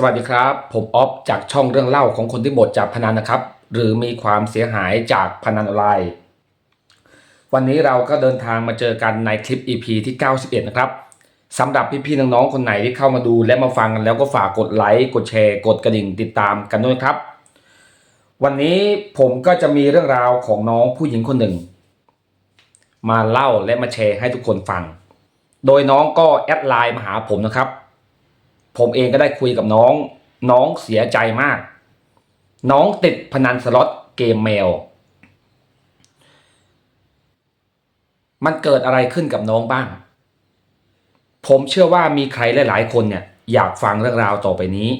สวัสดีครับ ผมออฟจากช่องเรื่องเล่าของคนที่หมดจากพนันนะครับ หรือมีความเสียหายจากพนันออนไลน์ วันนี้เราก็เดินทางมาเจอกันในคลิป EP ที่ 91 นะครับสำหรับพี่ๆน้องๆคนไหนที่เข้ามาดูและมาฟังกันแล้วก็ฝากกดไลค์กดแชร์ กดกระดิ่งติดตามกันด้วยครับ วันนี้ผมก็จะมีเรื่องราวของน้องผู้หญิงคนหนึ่ง มาเล่าและมาแชร์ให้ทุกคนฟัง โดยน้องก็แอดไลน์มาหาผมนะครับ ผมเองก็ได้คุยกับน้อง น้องเสียใจมาก น้องติดพนันสล็อตเกมแมว มันเกิดอะไรขึ้นกับน้องบ้าง ผมเชื่อว่ามีใครหลาย ๆ คนเนี่ยอยากฟังเรื่องราวต่อไปนี้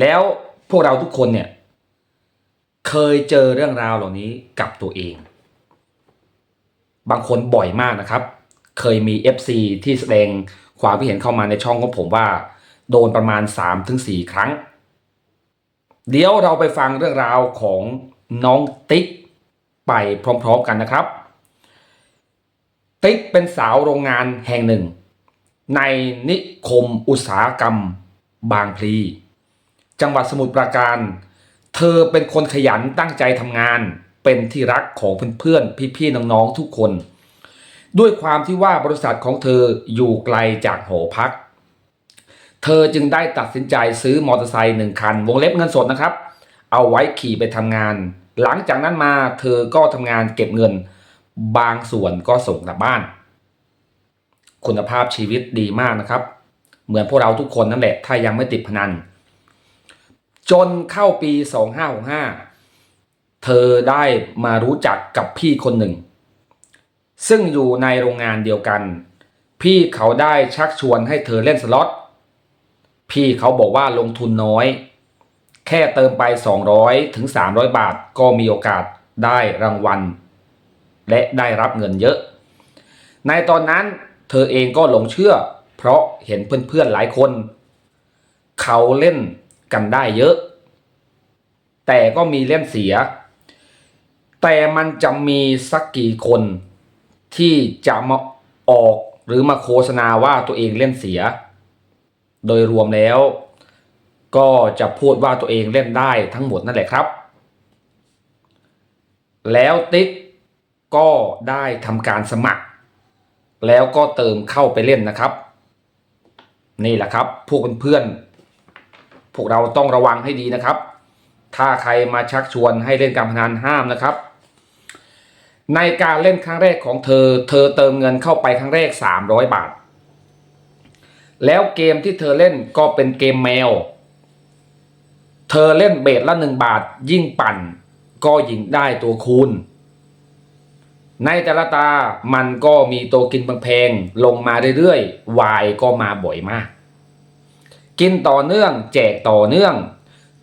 แล้วพวกเราทุกคนเนี่ย เคยเจอเรื่องราวเหล่านี้กับตัวเอง บางคนบ่อยมากนะครับ เคยมี FC ที่แสดง ความคิดเห็นเข้ามาในช่องของผมว่า โดนประมาณ 3-4 ครั้ง เดี๋ยวเราไปฟังเรื่องราวของน้องติ๊กไปพร้อมๆกันนะครับ ติ๊กเป็นสาวโรงงานแห่งหนึ่ง ในนิคมอุตสาหกรรมบางพลี จังหวัดสมุทรปราการ เธอเป็นคนขยันตั้งใจทำงานเป็นที่รักของเพื่อนๆพี่ๆน้องๆทุกคน ด้วยความที่ว่าบริษัทของเธออยู่ไกลจากหอพัก เธอจึงได้ตัดสินใจซื้อมอเตอร์ไซค์หนึ่งคัน วงเล็บเงินสดนะครับ เอาไว้ขี่ไปทำงาน หลังจากนั้นมาเธอก็ทำงานเก็บเงิน บางส่วนก็ส่งกลับบ้าน คุณภาพชีวิตดีมากนะครับ เหมือนพวกเราทุกคนนั่นแหละ ถ้ายังไม่ติดพนัน จนเข้าปี 2565เธอได้มารู้จักกับพี่คนหนึ่ง ซึ่งอยู่ในโรงงานเดียวกัน พี่เขาได้ชักชวนให้เธอเล่นสล็อต พี่เขาบอกว่าลงทุนน้อย แค่เติมไป 200ถึง300 บาทก็มีโอกาสได้รางวัล และได้รับเงินเยอะ ในตอนนั้นเธอเองก็หลงเชื่อ เพราะเห็นเพื่อนๆหลายคน เขาเล่นกันได้เยอะ แต่ก็มีเล่นเสีย แต่มันจะมีสักกี่คน ที่จะมาออกหรือมาโฆษณาว่าตัวเองเล่นเสีย โดยรวมแล้ว ก็จะพูดว่าตัวเองเล่นได้ทั้งหมดนั่นแหละครับ แล้วติ๊กก็ได้ทำการสมัคร แล้วก็เติมเข้าไปเล่นนะครับ นี่แหละครับ พวกเพื่อนๆพวกเราต้องระวังให้ดีนะครับ ถ้าใครมาชักชวนให้เล่นการพนันห้ามนะครับ ในการเล่นครั้งแรกของเธอ เธอเติมเงินเข้าไปครั้งแรก 300 บาท แล้วเกมที่เธอเล่นก็เป็นเกมแมว เธอเล่นเบสละหนึ่งบาท ยิ่งปั่น ก็ยิ่งได้ตัวคูณ ในแต่ละตามันก็มีตัวกินบางแพงลงมาเรื่อยๆ วายก็มาบ่อยมาก กินต่อเนื่อง แจกต่อเนื่อง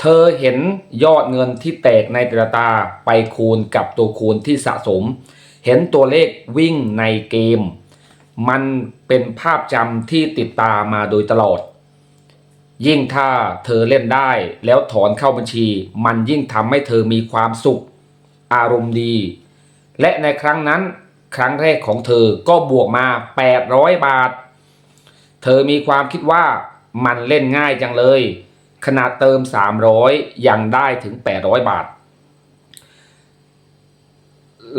เธอเห็นยอดเงินที่แตกในแต่ละตาไปคูณกับตัวคูณที่สะสม เห็นตัวเลขวิ่งในเกม มันเป็นภาพจำที่ติดตามาโดยตลอด ยิ่งถ้าเธอเล่นได้แล้วถอนเข้าบัญชี มันยิ่งทำให้เธอมีความสุข อารมณ์ดี และในครั้งนั้นครั้งแรกของเธอก็บวกมา 800 บาท เธอมีความคิดว่ามันเล่นง่ายจังเลย ขนาดเติม 300 ยังได้ถึง 800 บาท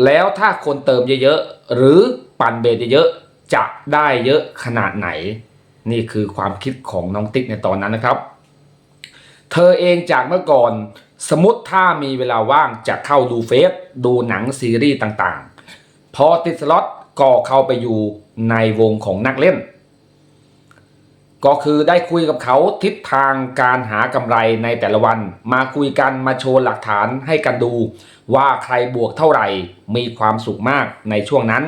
แล้วถ้าคนเติมเยอะๆ หรือปั่นเบสเยอะๆ จะได้เยอะขนาดไหน นี่คือความคิดของน้องติ๊กในตอนนั้นนะครับ เธอเองจากเมื่อก่อนสมมติถ้ามีเวลาว่างจะเข้าดูเฟซดูหนังซีรีส์ต่างๆ พอติดสล็อตก็เข้าไปอยู่ในวงของนักเล่น ก็คือได้คุยกับเขาทิศทางการหากำไรในแต่ละวัน มาคุยกันมาโชว์หลักฐานให้กันดู ว่าใครบวกเท่าไหร่มีความสุขมากในช่วงนั้น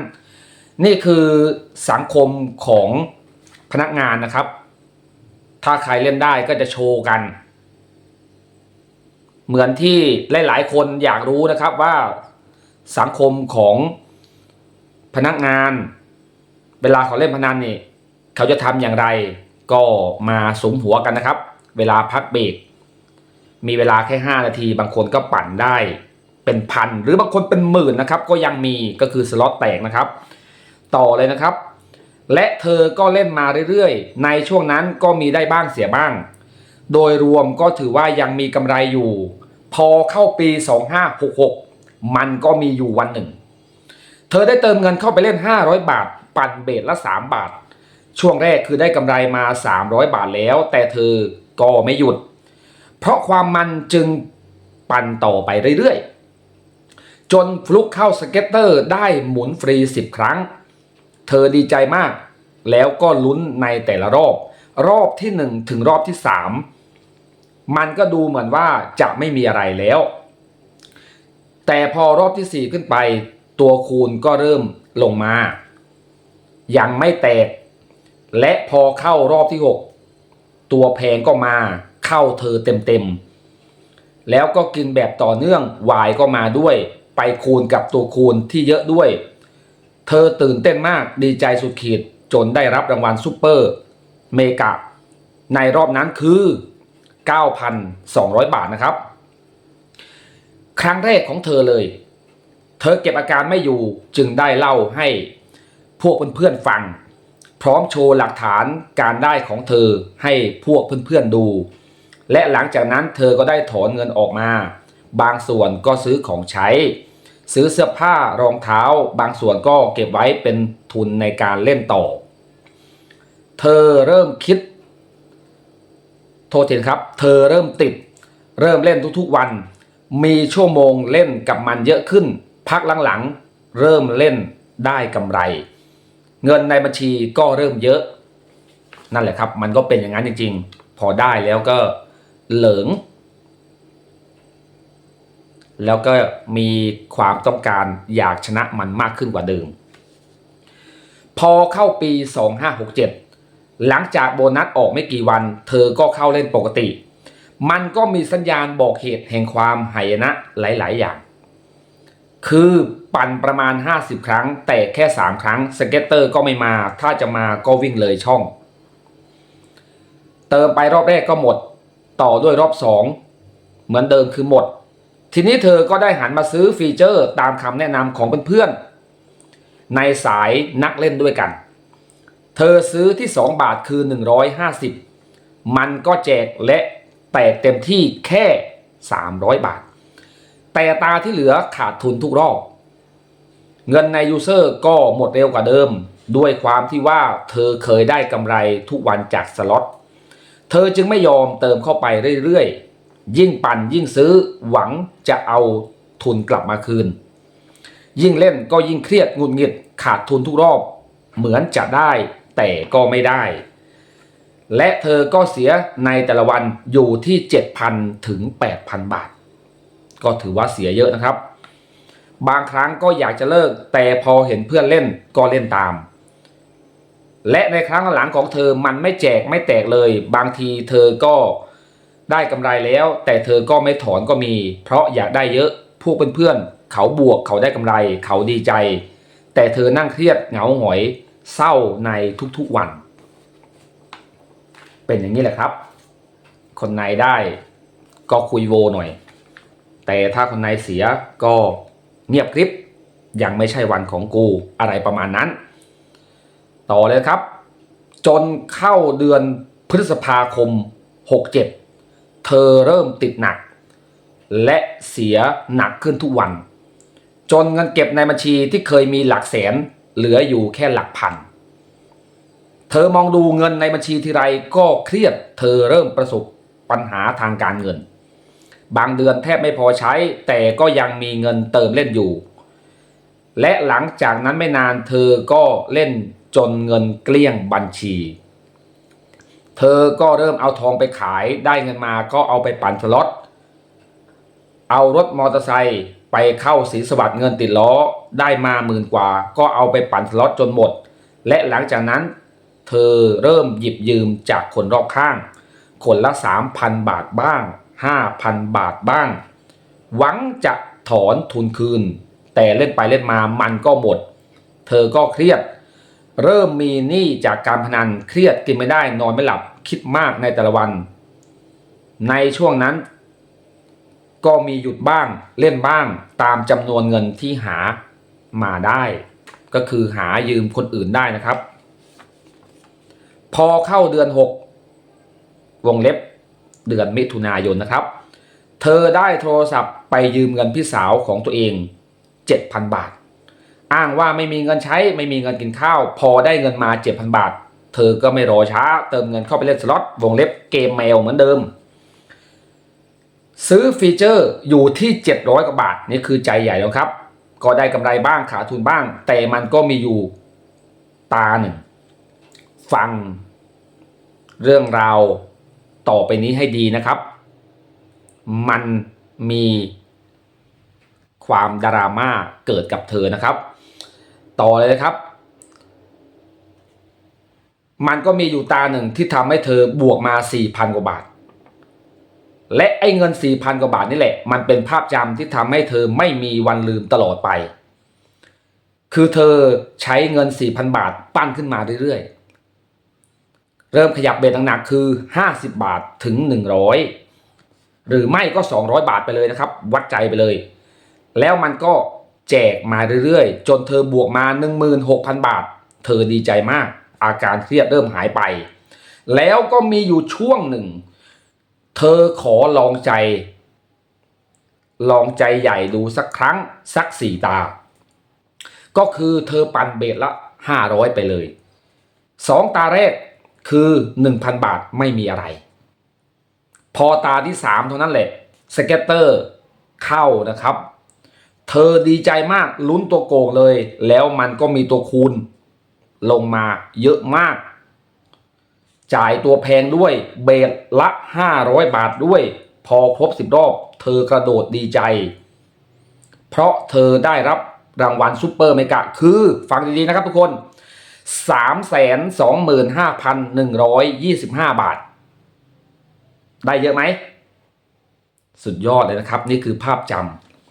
นี่คือสังคมของพนักงานนะครับ ถ้าใครเล่นได้ก็จะโชว์กัน เหมือนที่หลายๆ คนอยากรู้นะครับว่าสังคมของพนักงาน เวลาเขาเล่นพนันนี่เขาจะทำอย่างไร ก็มาสมหัวกันนะครับ เวลาพักเบรกมีเวลาแค่ 5 นาที บางคนก็ปั่นได้เป็นพัน หรือบางคนเป็นหมื่นนะครับ ก็ยังมีก็คือสล็อตแตกนะครับ ต่อเลยนะครับ และเธอก็เล่นมาเรื่อยๆ ในช่วงนั้นก็มีได้บ้างเสียบ้าง โดยรวมก็ถือว่ายังมีกำไรอยู่ พอเข้าปี 2566 มันก็มีอยู่วันหนึ่ง เธอได้เติมเงินเข้าไปเล่น 500 บาท ปั่นเบสละ 3 บาท ช่วงแรกคือได้กำไรมา 300 บาทแล้ว แต่เธอก็ไม่หยุด เพราะความมันจึงปั่นต่อไปเรื่อยๆ จนฟลุกเข้าสเก็ตเตอร์ได้หมุนฟรี 10 ครั้ง เธอดีใจมาก แล้วก็ลุ้นในแต่ละรอบ รอบที่ 1 ถึงรอบที่ 3 มันก็ดูเหมือนว่าจะไม่มีอะไรแล้ว แต่พอรอบที่ 4 ขึ้นไป ตัวคูณก็เริ่มลงมา ยังไม่แตก และพอเข้ารอบที่ 6 ตัวแพงก็มาเข้าเธอเต็มๆ แล้วก็กินแบบต่อเนื่องวายก็มาด้วย ไปคูณกับตัวคูณที่เยอะด้วย เธอตื่นเต้นมากดีใจสุดขีดจนได้รับรางวัลซูเปอร์เมกะ ในรอบนั้นคือ 9,200 บาทนะครับ ครั้งแรกของเธอเลย เธอเก็บอาการไม่อยู่จึงได้เล่าให้พวกเพื่อนๆฟัง พร้อมโชว์หลักฐานการได้ของเธอให้พวกเพื่อนๆดู และหลังจากนั้นเธอก็ได้ถอนเงินออกมา บางส่วนก็ซื้อของใช้ ซื้อเสื้อผ้ารองเท้า บางส่วนก็เก็บไว้เป็นทุนในการเล่นต่อ เธอเริ่มคิด โทษทีนครับ เธอเริ่มติด เริ่มเล่นทุกๆวัน มีชั่วโมงเล่นกับมันเยอะขึ้น พักหลังๆเริ่มเล่นได้กำไร เงินในบัญชีก็เริ่มเยอะ นั่นแหละครับ มันก็เป็นอย่างนั้นจริง ๆ พอได้แล้วก็เหลิง แล้วก็มีความต้องการอยากชนะมันมากขึ้นกว่าเดิม พอเข้าปี 2567 หลังจากโบนัสออกไม่กี่วัน เธอก็เข้าเล่นปกติ มันก็มีสัญญาณบอกเหตุแห่งความหายนะหลาย ๆ อย่าง คือปั่นประมาณ 50 ครั้ง แต่แค่ 3 ครั้งสเก็ตเตอร์ก็ไม่มา ถ้าจะมาก็วิ่งเลยช่อง เติมไปรอบแรกก็หมด ต่อด้วยรอบ 2 เหมือนเดิมคือหมด ทีนี้เธอก็ได้หันมาซื้อฟีเจอร์ตามคำแนะนำของเพื่อนๆ ในสายนักเล่นด้วยกัน เธอซื้อที่ 2 บาทคือ 150 มันก็แจกและแตกเต็มที่แค่ 300 บาท แต่ตาที่เหลือขาดทุนทุกรอบ เงินในยูเซอร์ก็หมดเร็วกว่าเดิม ด้วยความที่ว่าเธอเคยได้กำไรทุกวันจากสล็อต เธอจึงไม่ยอมเติมเข้าไปเรื่อยๆ ยิ่งปั่นยิ่งซื้อหวังจะเอาทุนกลับมาคืน ยิ่งเล่นก็ยิ่งเครียดงุดหงิดขาดทุนทุกรอบ เหมือนจะได้แต่ก็ไม่ได้ และเธอก็เสียในแต่ละวันอยู่ที่ 7,000 ถึง 8,000 บาท ก็ถือว่าเสียเยอะนะครับ บางครั้งก็อยากจะเลิก แต่พอเห็นเพื่อนเล่นก็เล่นตาม และในครั้งหลังของเธอมันไม่แจกไม่แตกเลย บางทีเธอก็ได้กำไรแล้ว แต่เธอก็ไม่ถอนก็มี เพราะอยากได้เยอะพวกเพื่อนๆเขาบวกเขาได้กำไร เขาดีใจ แต่เธอนั่งเครียดเหงาหงอยเศร้าในทุกๆวัน เป็นอย่างนี้แหละครับ คนในได้ก็คุยโวหน่อย แต่ถ้าคนในเสียก็เงียบกริบยังไม่ใช่วันของกูอะไรประมาณนั้น ต่อเลยครับ จนเข้าเดือนพฤษภาคม 67 เธอเริ่มติดหนัก และเสียหนักขึ้นทุกวัน จนเงินเก็บในบัญชีที่เคยมีหลักแสนเหลืออยู่แค่หลักพัน เธอมองดูเงินในบัญชีทีไรก็เครียด เธอเริ่มประสบปัญหาทางการเงิน บางเดือนแทบไม่พอใช้ แต่ก็ยังมีเงินเติมเล่นอยู่ และหลังจากนั้นไม่นานเธอก็เล่นจนเงินเกลี้ยงบัญชี เธอก็เริ่มเอาทองไปขายได้เงินมาก็เอาไปปั่นสล็อตเอารถมอเตอร์ไซค์ไปเข้าสีสวัสดิ์เงินติดล้อได้มาหมื่นกว่า ก็เอาไปปั่นสล็อตจนหมด และหลังจากนั้นเธอเริ่มหยิบยืมจากคนรอบข้าง คนละ 3,000 บาทบ้าง 5,000 บาทบ้าง หวังจะถอนทุนคืน แต่เล่นไปเล่นมามันก็หมด เธอก็เครียด เริ่มมีหนี้จากการพนันเครียดกินไม่ได้นอนไม่หลับคิดมากในแต่ละวัน ในช่วงนั้น ก็มีหยุดบ้างเล่นบ้างตามจำนวนเงินที่หามาได้ ก็คือหายืมคนอื่นได้นะครับ พอเข้าเดือน 6 วงเล็บ เดือนมิถุนายนนะครับ เธอได้โทรศัพท์ไปยืมเงินพี่สาวของตัวเอง 7,000 บาท อ้างว่าไม่มีเงินใช้ไม่มีเงินกินข้าว พอได้เงินมา 7,000 บาท เธอก็ไม่รอช้า เติมเงินเข้าไปเล่นสล็อตวงเล็บเกมแมวเหมือนเดิม ซื้อฟีเจอร์อยู่ที่ 700กว่าบาท นี่คือใจใหญ่แล้วครับ ก็ได้กำไรบ้างขาดทุนบ้าง แต่มันก็มีอยู่ตาหนึ่งฟังเรื่องราว ต่อไปนี้ให้ดีนะครับ มันมีความดราม่าเกิดกับเธอนะครับ ต่อเลยนะครับ มันก็มีอยู่ตาหนึ่งที่ทำให้เธอบวกมา4,000กว่าบาท และไอ้เงิน4,000กว่าบาทนี่แหละ มันเป็นภาพจำที่ทำให้เธอไม่มีวันลืมตลอดไป คือเธอใช้เงิน4,000บาทปั้นขึ้นมาเรื่อยๆ เริ่มขยับเบ็ดหนักๆคือ 50 บาทถึง 100 หรือไม่ก็ 200 บาทไปเลยนะครับ วัดใจไปเลย แล้วมันก็แจกมาเรื่อยๆ จนเธอบวกมา 16,000 บาท เธอดีใจมาก อาการเครียดเริ่มหายไป แล้วก็มีอยู่ช่วงหนึ่ง เธอขอลองใจ ลองใจใหญ่ดูสักครั้งสักสี่ตา ก็คือเธอปั่นเบสละ 500 ไปเลย สองตาแรก คือ 1,000 บาทไม่มีอะไร พอตาที่ 3 เท่านั้นแหละสเก็ตเตอร์เข้านะครับ เธอดีใจมากลุ้นตัวโกงเลย แล้วมันก็มีตัวคูณ ลงมาเยอะมาก จ่ายตัวแพงด้วยเบสละ 500 บาทด้วย พอครบ 10 รอบ เธอกระโดดดีใจ เพราะเธอได้รับรางวัลซูเปอร์เมกะ คือ ฟังดีๆนะครับทุกคน 325,125 บาท ได้เยอะไหม สุดยอดเลยนะครับ นี่คือภาพจ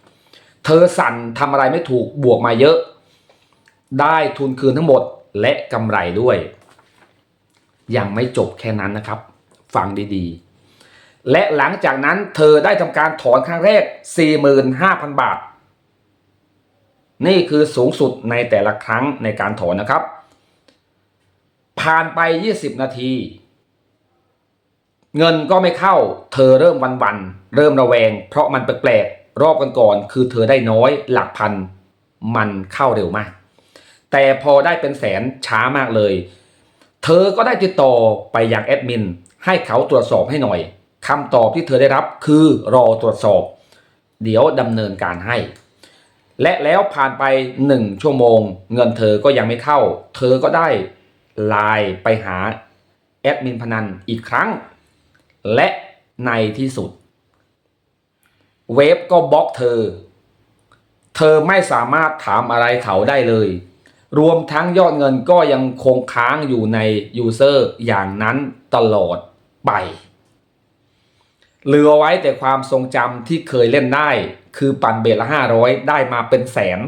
ำเธอสั่นทำอะไรไม่ถูกบวกมาเยอะ ได้ทุนคืนทั้งหมดและกำไรด้วย ยังไม่จบแค่นั้นนะครับ ฟังดีๆ และหลังจากนั้นเธอได้ทำการถอนครั้งแรก 45,000 บาท นี่คือสูงสุดในแต่ละครั้งในการถอนนะครับ ผ่านไป20นาที เงินก็ไม่เข้า เธอเริ่มวันวันๆเริ่มระแวง เพราะมันแปลกๆรอบกันก่อนๆคือเธอได้น้อยหลักพัน มันเข้าเร็วมาก แต่พอได้เป็นแสนช้ามากเลย เธอก็ได้ติดต่อไปยังแอดมิน ให้เขาตรวจสอบให้หน่อยคำตอบที่เธอได้รับคือรอตรวจสอบ เดี๋ยวดำเนินการให้ และแล้วผ่านไปหนึ่งชั่วโมง เงินเธอก็ยังไม่เข้า เธอก็ได้ ไลน์ไปหาแอดมินพนันอีกครั้ง และในที่สุด เว็บก็บล็อกเธอ เธอไม่สามารถถามอะไรเขาได้เลย รวมทั้งยอดเงินก็ยังคงค้างอยู่ในยูเซอร์อย่างนั้นตลอดไปเหลือไว้แต่ความทรงจำที่เคยเล่นได้ คือปั่นเบสละห้าร้อยได้มาเป็นแสน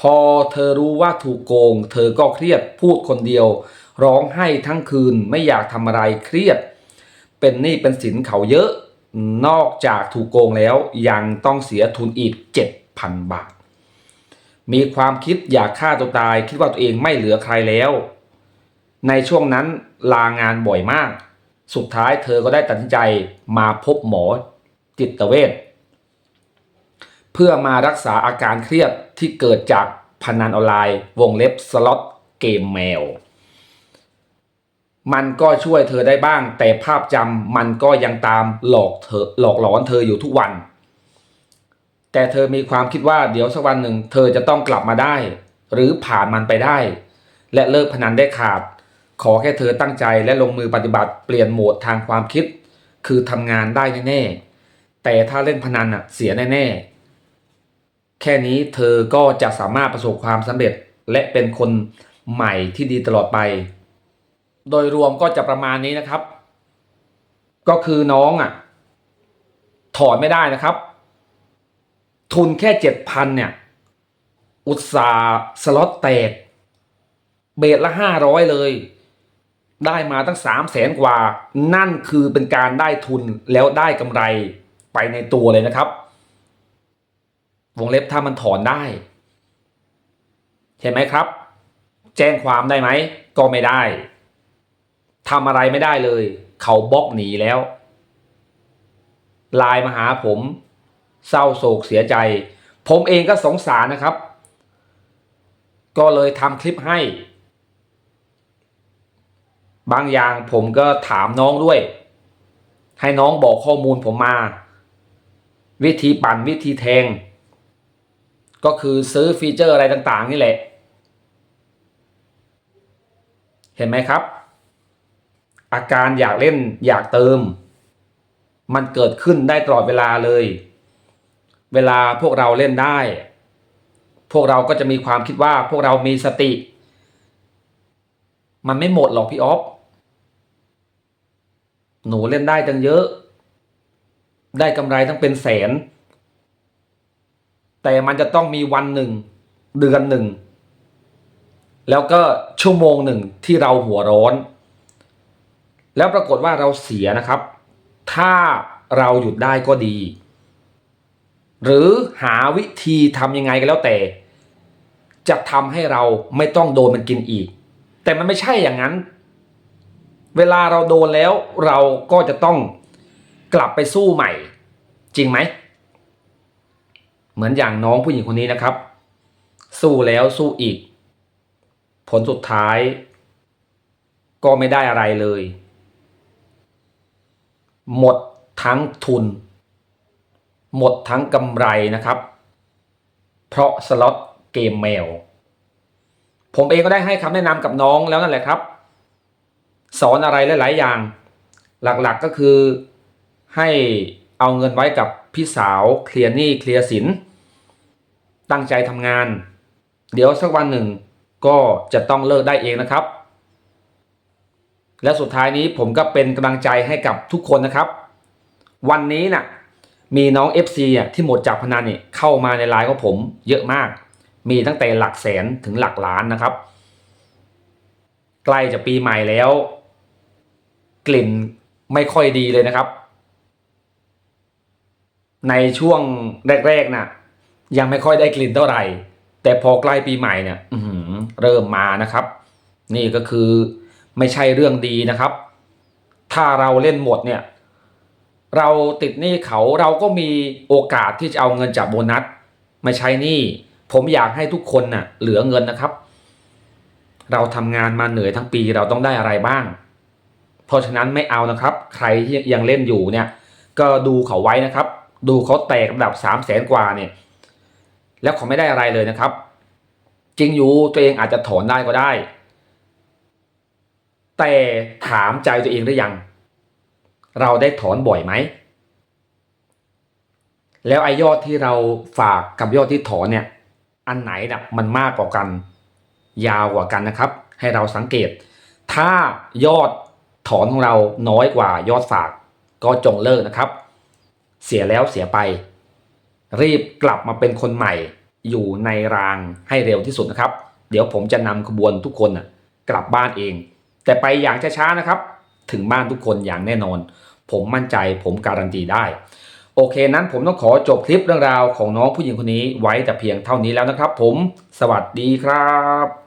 พอเธอรู้ว่าถูกโกง เธอก็เครียดพูดคนเดียว ร้องไห้ทั้งคืนไม่อยากทำอะไรเครียด เป็นหนี้เป็นสินเขาเยอะ นอกจากถูกโกงแล้วยังต้องเสียทุนอีก 7,000 บาท มีความคิดอยากฆ่าตัวตาย คิดว่าตัวเองไม่เหลือใครแล้ว ในช่วงนั้นลางานบ่อยมาก สุดท้ายเธอก็ได้ตัดสินใจมาพบหมอจิตเวชเพื่อมารักษาอาการเครียด ที่เกิดจากพนันออนไลน์ วงเล็บสล็อตเกมแมว มันก็ช่วยเธอได้บ้าง แต่ภาพจำมันก็ยังตามหลอกเธอหลอกหลอนเธออยู่ทุกวัน แต่เธอมีความคิดว่าเดี๋ยวสักวันหนึ่ง เธอจะต้องกลับมาได้ หรือผ่านมันไปได้ และเลิกพนันได้ขาด ขอแค่เธอตั้งใจและลงมือปฏิบัติเปลี่ยนโหมดทางความคิด คือทำงานได้แน่แต่ถ้าเล่นพนันอะเสียแน่ๆ แค่นี้เธอก็จะสามารถประสบความสำเร็จและเป็นคนใหม่ที่ดีตลอดไป โดยรวมก็จะประมาณนี้นะครับ ก็คือน้องอะ ถอนไม่ได้นะครับ ทุนแค่เจ็ดพันเนี่ย อุตสาสล็อตแตก เบสละห้าร้อยเลย ได้มาตั้งสามแสนกว่า นั่นคือเป็นการได้ทุนแล้วได้กำไรไปในตัวเลยนะครับ วงเล็บถ้ามันถอนได้ ใช่ไหมครับ แจ้งความได้ไหม ก็ไม่ได้ทำอะไรไม่ได้เลย เขาบล็อกหนีแล้วไลน์มาหาผม เศร้าโศกเสียใจ ผมเองก็สงสารนะครับ ก็เลยทำคลิปให้ บางอย่างผมก็ถามน้องด้วย ให้น้องบอกข้อมูลผมมา วิธีปั่นวิธีแทง ก็คือซื้อฟีเจอร์อะไรต่างๆ นี่แหละ เห็นไหมครับ อาการอยากเล่นอยากเติม มันเกิดขึ้นได้ตลอดเวลาเลย เวลาพวกเราเล่นได้ พวกเราก็จะมีความคิดว่าพวกเรามีสติ มันไม่หมดหรอกพี่ออฟหนูเล่นได้ตั้งเยอะ ได้กำไรตั้งเป็นแสน แต่มันจะต้องมีวันหนึ่ง เดือนหนึ่ง แล้วก็ชั่วโมงหนึ่งที่เราหัวร้อน แล้วปรากฏว่าเราเสียนะครับ ถ้าเราหยุดได้ก็ดี หรือหาวิธีทำยังไงก็แล้วแต่ จะทำให้เราไม่ต้องโดนมันกินอีก แต่มันไม่ใช่อย่างนั้น เวลาเราโดนแล้วเราก็จะต้องกลับไปสู้ใหม่ จริงไหม เหมือนอย่างน้องผู้หญิงคนนี้นะครับ สู้แล้วสู้อีก ผลสุดท้าย ก็ไม่ได้อะไรเลย หมดทั้งทุน หมดทั้งกำไรนะครับ เพราะสล็อตเกมแมว ผมเองก็ได้ให้คำแนะนำกับน้องแล้วนั่นแหละครับ สอนอะไรหลาย ๆ อย่าง หลักๆก็คือให้เอาเงินไว้กับ พี่สาวเคลียร์หนี้เคลียร์สิน ตั้งใจทำงาน เดี๋ยวสักวันหนึ่งก็จะต้องเลิกได้เองนะครับ และสุดท้ายนี้ผมก็เป็นกำลังใจให้กับทุกคนนะครับ วันนี้น่ะมีน้อง FC อะที่หมดจากพนันเนี่ยเข้ามาในไลน์ของผมเยอะมาก มีตั้งแต่หลักแสนถึงหลักล้านนะครับ ใกล้จะปีใหม่แล้ว กลิ่นไม่ค่อยดีเลยนะครับ ในช่วงแรกๆน่ะยังไม่ค่อยได้กลิ่นเท่าไหร่ แต่พอใกล้ปีใหม่เนี่ยเริ่มมานะครับ นี่ก็คือไม่ใช่เรื่องดีนะครับ ถ้าเราเล่นหมดเนี่ย เราติดหนี้เขาเราก็มีโอกาสที่จะเอาเงินจากโบนัสมาใช้หนี้ผมอยากให้ทุกคนน่ะเหลือเงินนะครับ เราทำงานมาเหนื่อยทั้งปีเราต้องได้อะไรบ้าง เพราะฉะนั้นไม่เอานะครับ ใครที่ยังเล่นอยู่เนี่ย ก็ดูเขาไว้นะครับ ดูเขาแตกระดับสามแสนกว่าเนี่ย แล้วเขาไม่ได้อะไรเลยนะครับ จริงอยู่ตัวเองอาจจะถอนได้ก็ได้ แต่ถามใจตัวเองหรือยัง เราได้ถอนบ่อยไหม แล้วไอ้ยอดที่เราฝากกับยอดที่ถอนเนี่ย อันไหนน่ะมันมากกว่ากัน ยาวกว่ากันนะครับ ให้เราสังเกต ถ้ายอดถอนของเราน้อยกว่ายอดฝากก็จงเลิกนะครับ เสียแล้วเสียไป รีบกลับมาเป็นคนใหม่ อยู่ในรางให้เร็วที่สุดนะครับ เดี๋ยวผมจะนำขบวนทุกคนน่ะกลับบ้านเอง แต่ไปอย่างช้าๆนะครับ ถึงบ้านทุกคนอย่างแน่นอน ผมมั่นใจผมการันตีได้โอเคนั้นผมต้องขอจบคลิปเรื่องราวของน้องผู้หญิงคนนี้ไว้แต่เพียงเท่านี้แล้วนะครับผม สวัสดีครับ